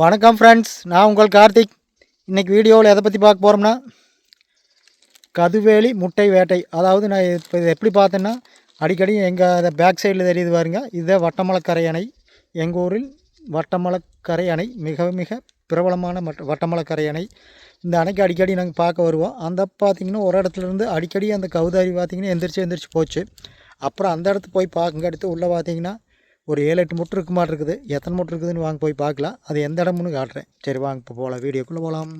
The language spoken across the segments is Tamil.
வணக்கம் ஃப்ரெண்ட்ஸ் நான் உங்கள் கார்த்திக். இன்றைக்கி வீடியோவில் எதை பற்றி பார்க்க போகிறோம்னா கதுவேலி முட்டை வேட்டை. அதாவது நான் இப்போ இதை எப்படி பார்த்தேன்னா அடிக்கடி எங்கள் அதை பேக் சைடில் தெரியுது பாருங்க. இதே வட்டமலக்கரை அணை எங்கள் ஊரில் வட்டமலக்கரை அணை மிக மிக பிரபலமான மட் வட்டமலக்கரை அணை. இந்த அணைக்கு அடிக்கடி நாங்கள் பார்க்க வருவோம். அந்த பார்த்திங்கன்னா ஒரு இடத்துலேருந்து அடிக்கடி அந்த கவுதாரி பார்த்திங்கன்னா எந்திரிச்சு எந்திரிச்சு போச்சு. அப்புறம் அந்த இடத்துக்கு போய் பார்க்குங்க. அடுத்து உள்ளே பார்த்திங்கன்னா ஒரு ஏழு எட்டு மூட்டை இருக்க மாதிரி இருக்குது. எத்தனை மூட்டை இருக்குதுன்னு வாங்க போய் பார்க்கலாம். அது எந்த இடம்னு காட்டுறேன். சரி வாங்க இப்போ போகலாம். வீடியோக்குள்ளே போகலாம்.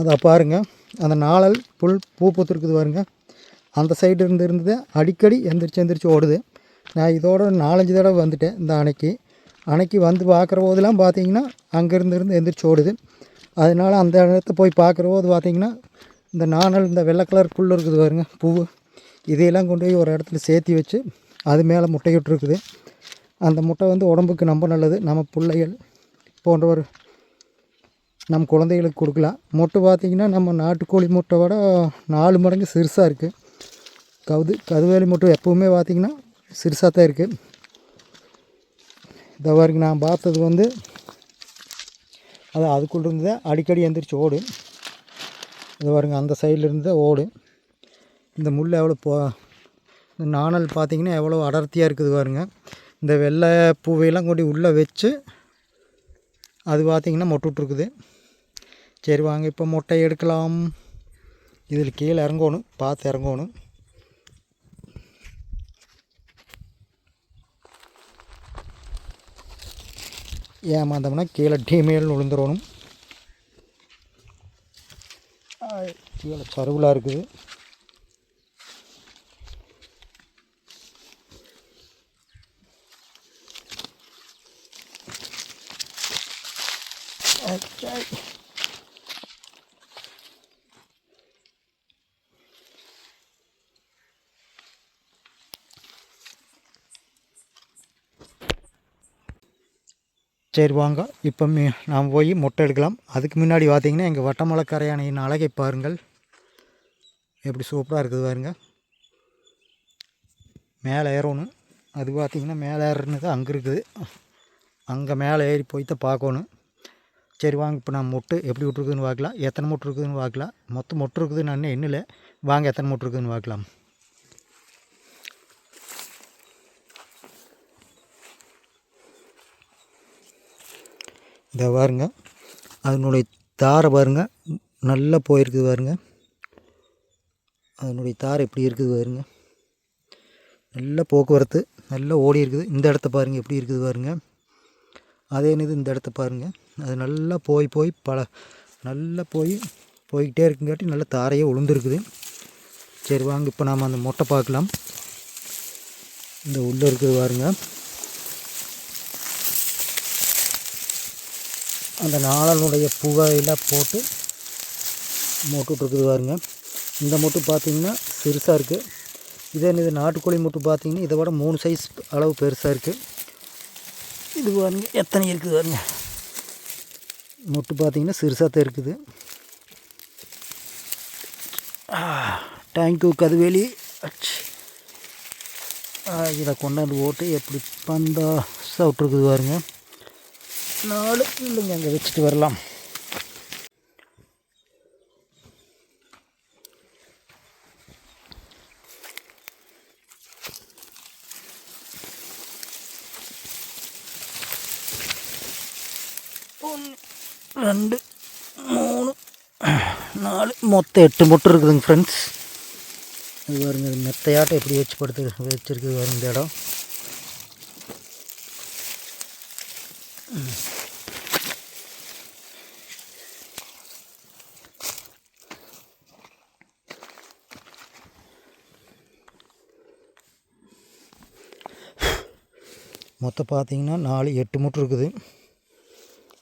அதை பாருங்க. அந்த நாளல் புல் பூ பூத்துருக்குது பாருங்க. அந்த சைடு இருந்து இருந்தது. அடிக்கடி எந்திரிச்சு எந்திரிச்சு ஓடுது. நான் இதோட நாலஞ்சு தடவை வந்துட்டேன் இந்த அணைக்கு. அன்னைக்கு வந்து பார்க்குற போதெல்லாம் பார்த்தீங்கன்னா அங்கேருந்து இருந்து எந்திரிச்சு ஓடுது. அதனால் அந்த இடத்த போய் பார்க்குற போது பார்த்தீங்கன்னா இந்த நாணல் இந்த வெள்ளை கலர் புல் இருக்குது பாருங்க பூ இதையெல்லாம் கொண்டு போய் ஒரு இடத்துல சேர்த்தி வச்சு அது மேலே முட்டையிட்டுருக்குது அந்த முட்டை வந்து உடம்புக்கு ரொம்ப நல்லது. நம்ம பிள்ளைகள் போன்றவர் நம்ம குழந்தைகளுக்கு கொடுக்கலாம். முட்டை பார்த்திங்கன்னா நம்ம நாட்டுக்கோழி முட்டை விட நாலு மடங்கு சிறுசாக இருக்குது கவுது கதுவேலி முட்டை எப்போவுமே பார்த்திங்கன்னா சிறுசாக தான் இருக்குது இந்த பாருங்க நான் பார்த்தது வந்து அது அதுக்குள்ள இருந்து தான் அடிக்கடி எந்திரிச்சு ஓடும் இது பாருங்க அந்த சைடில் இருந்து தான் ஓடு. இந்த முள் எவ்வளோ போ இந்த நாணல் பார்த்திங்கன்னா எவ்வளோ அடர்த்தியாக இருக்குது பாருங்க. இந்த வெள்ளை பூவையெல்லாம் கொண்டு உள்ளே வச்சு அது பார்த்திங்கன்னா மொட்டு விட்ருக்குது சரி வாங்க இப்போ மொட்டை எடுக்கலாம். இதில் கீழே இறங்கணும் பார்த்து இறங்கணும். ஏமாந்தோம்னா கீழே டீமேல் விழுந்துடணும். கீழே சருவலாக இருக்குது. சரி வாங்க இப்போ மீ நாம் போய் முட்டை எடுக்கலாம். அதுக்கு முன்னாடி பார்த்தீங்கன்னா எங்கள் வட்டமலைக்கரை அணையின் அழகை பாருங்கள். எப்படி சூப்பராக இருக்குது பாருங்க. மேலே ஏறணும். அது பார்த்தீங்கன்னா மேலே ஏறுனது அங்கே இருக்குது. அங்கே மேலே ஏறி போய் தான் பார்க்கணும். சரி வாங்க இப்போ நான் முட்டை எப்படி விட்ருக்குதுன்னு பார்க்கலாம். எத்தனை முட்டை இருக்குதுன்னு பார்க்கலாம். மொத்தம் முட்டை இருக்குதுன்னு நான் இன்னும் வாங்க எத்தனை முட்டை இருக்குதுன்னு பார்க்கலாம். இதை பாருங்க. அதனுடைய தாரை பாருங்க. நல்லா போயிருக்குது பாருங்க. அதனுடைய தாரை எப்படி இருக்குது பாருங்க. நல்ல போக்குவரத்து நல்லா ஓடி இருக்குது. இந்த இடத்த பாருங்கள் எப்படி இருக்குது பாருங்க. அதே இது இந்த இடத்த பாருங்க. அது நல்லா போய் போய் பல நல்லா போய் போய்கிட்டே இருக்குங்காட்டி நல்லா தாரையே உளுந்துருக்குது. சரி வாங்க இப்போ நாம் அந்த மொட்டை பார்க்கலாம். இந்த உள்ளே இருக்குது பாருங்க. அந்த நாளனுடைய புகையெல்லாம் போட்டு மொட்டுட்ருக்குது பாருங்க. இந்த மொட்டு பார்த்தீங்கன்னா சிறுசாக இருக்குது இதே இது நாட்டுக்கோழி மொட்டு பார்த்திங்கன்னா இதை விட மூணு சைஸ் அளவு பெருசாக இருக்குது இது பாருங்க எத்தனை இருக்குது பாருங்க. மொட்டு பார்த்திங்கன்னா சிறுசாக தான் இருக்குது. தேங்க்யூ கதுவேலி. அச். இதை கொண்டாந்து ஓட்டு எப்படி பந்தா சவுட்ருக்குது பாருங்க. நாலு இல்லைங்க அங்கே வச்சுட்டு வரலாம். ஒன்று ரெண்டு மூணு நாலு. மொத்தம் எட்டு முட்டை இருக்குதுங்க ஃப்ரெண்ட்ஸ் இது பாருங்க மெத்தையாட்டம் எப்படி வச்சு படுத்து வச்சுருக்கு பாருங்க இந்த இடம். மொத்தம் பார்த்திங்கன்னா நாலு எட்டு முட்டு இருக்குது.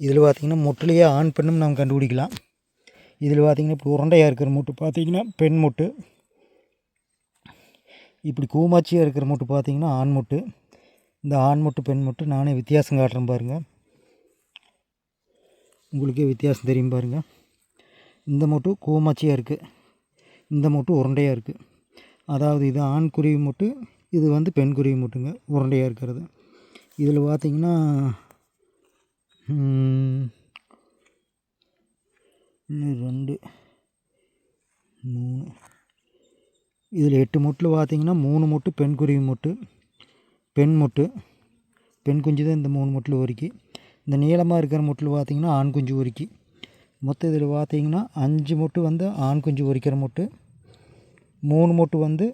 இதில் பார்த்தீங்கன்னா முட்டிலேயே ஆண் பெண்ணும் நம்ம கண்டுபிடிக்கலாம். இதில் பார்த்தீங்கன்னா இப்படி உருண்டையாக இருக்கிற முட்டு பார்த்தீங்கன்னா பெண் முட்டு. இப்படி கூமாச்சியாக இருக்கிற முட்டு பார்த்திங்கன்னா ஆண் முட்டு. இந்த ஆண் முட்டு பெண் முட்டு நானே வித்தியாசம் காட்டுறேன் பாருங்கள் உங்களுக்கே வித்தியாசம் தெரியும் பாருங்கள் இந்த முட்டு கூமாச்சியாக இருக்குது இந்த முட்டு உருண்டையாக இருக்குது அதாவது இது ஆண் குருவி முட்டு இது வந்து பெண் குருவி முட்டுங்க உருண்டையாக இருக்கிறது. இதில் பார்த்திங்கன்னா ஒன்று ரெண்டு மூணு. இதில் எட்டு மொட்டில் பார்த்திங்கன்னா மூணு மொட்டு பெண் குருவி மொட்டு பெண் மொட்டு பெண் குஞ்சு தான் இந்த மூணு மொட்டில் ஒருக்கி. இந்த நீளமாக இருக்கிற மொட்டில் பார்த்திங்கன்னா ஆண் குஞ்சு ஒருக்கி. மொத்தம் இதில் பார்த்தீங்கன்னா அஞ்சு மொட்டு வந்து ஆண் குஞ்சு ஒரிக்கிற மொட்டு மூணு மொட்டு வந்து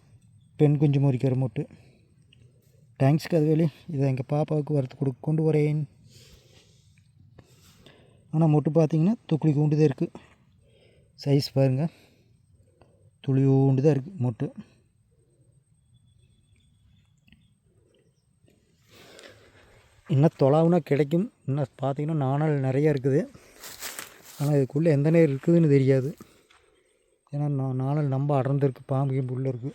பெண் குஞ்சு பொரிக்கிற மொட்டு. தேங்க்ஸ் கதவேலி இதை எங்கள் பாப்பாவுக்கு வரத்து கொடு கொண்டு வரேன். ஆனால் மொட்டு பார்த்தீங்கன்னா துக்குளி கூண்டு தான் இருக்குது சைஸ் பாருங்கள் துளியூண்டு தான் இருக்குது மொட்டு. இன்னும் தொலாவுனா கிடைக்கும். இன்னும் பார்த்தீங்கன்னா நாணல் நிறையா இருக்குது. ஆனால் இதுக்குள்ளே எந்த நேரம் இருக்குதுன்னு தெரியாது. ஏன்னா நா- நாணல் ரொம்ப அடர்ந்துருக்கு பாம்பு கீம்பு உள்ளே இருக்குது